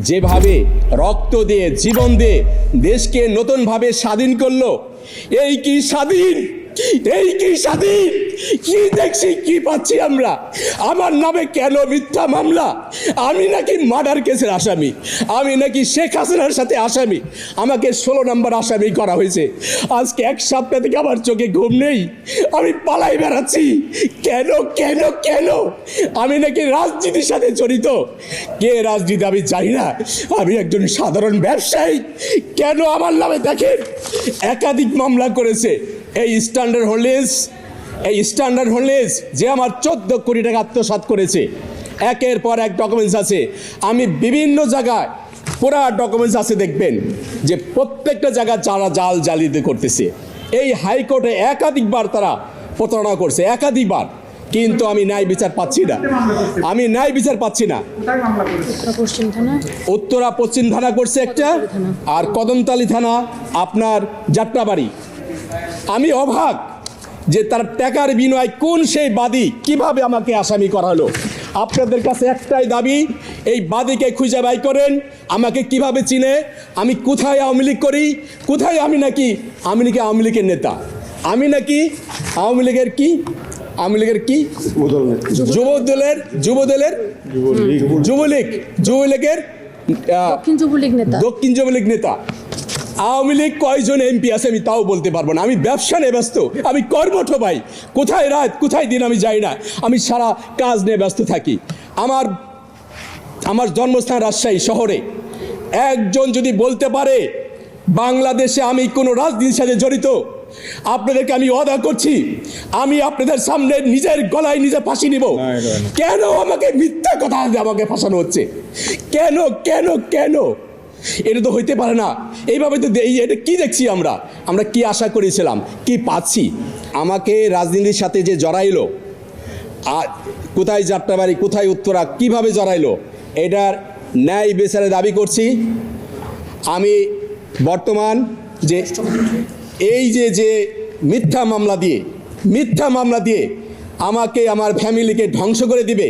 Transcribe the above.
যেভাবে রক্ত দিয়ে জীবন দিয়ে দেশকে নতুনভাবে স্বাধীন করল এই কি স্বাধীন? এই কি স্বাধীন? কি দেখছি, কি পাচ্ছি আমরা? আমার নামে কেন মিথ্যা মামলা? আমি নাকি মার্ডার কেসের আসামি। আমি নাকি শেখ হাসিনার সাথে আসামি। আমাকে ষোলো নম্বর আসামি করা হয়েছে। আজকে এক সপ্তাহ থেকে আমার চোখে ঘুম নেই। আমি পালাই বেড়াচ্ছি। কেন কেন কেন? আমি নাকি রাজনীতির সাথে জড়িত। কে রাজনীতি আমি জানি না। আমি একজন সাধারণ ব্যবসায়ী। কেন আমার নামে দেখেন? একাধিক মামলা করেছে। এই স্ট্যান্ডার্ড হোল্ডেন্স এই স্ট্যান্ডার্ড হোল্ডেন্স যে আমার চোদ্দ কোটি টাকা আত্মসাৎ করেছে, একের পর এক ডকুমেন্টস আছে। আমি বিভিন্ন জায়গায় পুরা ডকুমেন্টস আছে, দেখবেন যে প্রত্যেকটা জায়গায় যারা জাল জালিয়াতি করতেছে, এই হাইকোর্টে একাধিকবার তারা প্রতারণা করছে, একাধিকবার। কিন্তু আমি ন্যায় বিচার পাচ্ছি না। আমি ন্যায় বিচার পাচ্ছি না। উত্তরা পশ্চিম থানা করছে একটা, আর কদমতালি থানা আপনার যাত্রাবাড়ি। আমি অবাক যে তার টাকার বিনিময় কোন সেই বাদী কীভাবে আমাকে আসামি করা হলো। আপনাদের কাছে একটাই দাবি এই বাদীকে খুঁজে বাই করেন আমাকে কীভাবে চিনে আমি কোথায় আওয়ামী লীগ করি কোথায় আমি নাকি আমি নাকি আওয়ামী লীগের নেতা? আমি নাকি আওয়ামী লীগের কি? আওয়ামী লীগের কি? যুব দলের যুব দলের যুবলীগ যুবলীগের দক্ষিণ যুবলীগ নেতা। দক্ষিণ যুবলীগ নেতা। আওয়ামী লীগ কয়জন এমপি আছে আমি তাও বলতে পারব না। আমি ব্যবসা নিয়ে ব্যস্ত আমি কর্মঠ ভাই। কোথায় রাত কোথায় দিন আমি যাই না। আমি সারা কাজ নিয়ে ব্যস্ত থাকি। আমার আমার জন্মস্থান রাজশাহী শহরে। একজন যদি বলতে পারে বাংলাদেশে আমি কোনো রাজনীতির সাথে জড়িত আপনাদেরকে আমি ওয়াদা করছি আমি আপনাদের সামনে নিজের গলায় নিজে ফাঁসি নিব। কেন আমাকে মিথ্যা কথা আমাকে ফাঁসানো হচ্ছে? কেন কেন কেন? এটা তো হইতে পারে না। এইভাবে তো এটা কি দেখছি আমরা? আমরা কি আশা করেছিলাম? কি পাচ্ছি? আমাকে রাজনীতির সাথে যে জড়াইলো আর কোথায় যাত্রাবাড়ি কোথায় উত্তরা, কীভাবে জড়াইলো, এটার ন্যায় বিচারে দাবি করছি। আমি বর্তমান যে এই যে যে মিথ্যা মামলা দিয়ে, মিথ্যা মামলা দিয়ে আমাকে, আমার ফ্যামিলিকে ধ্বংস করে দিবে।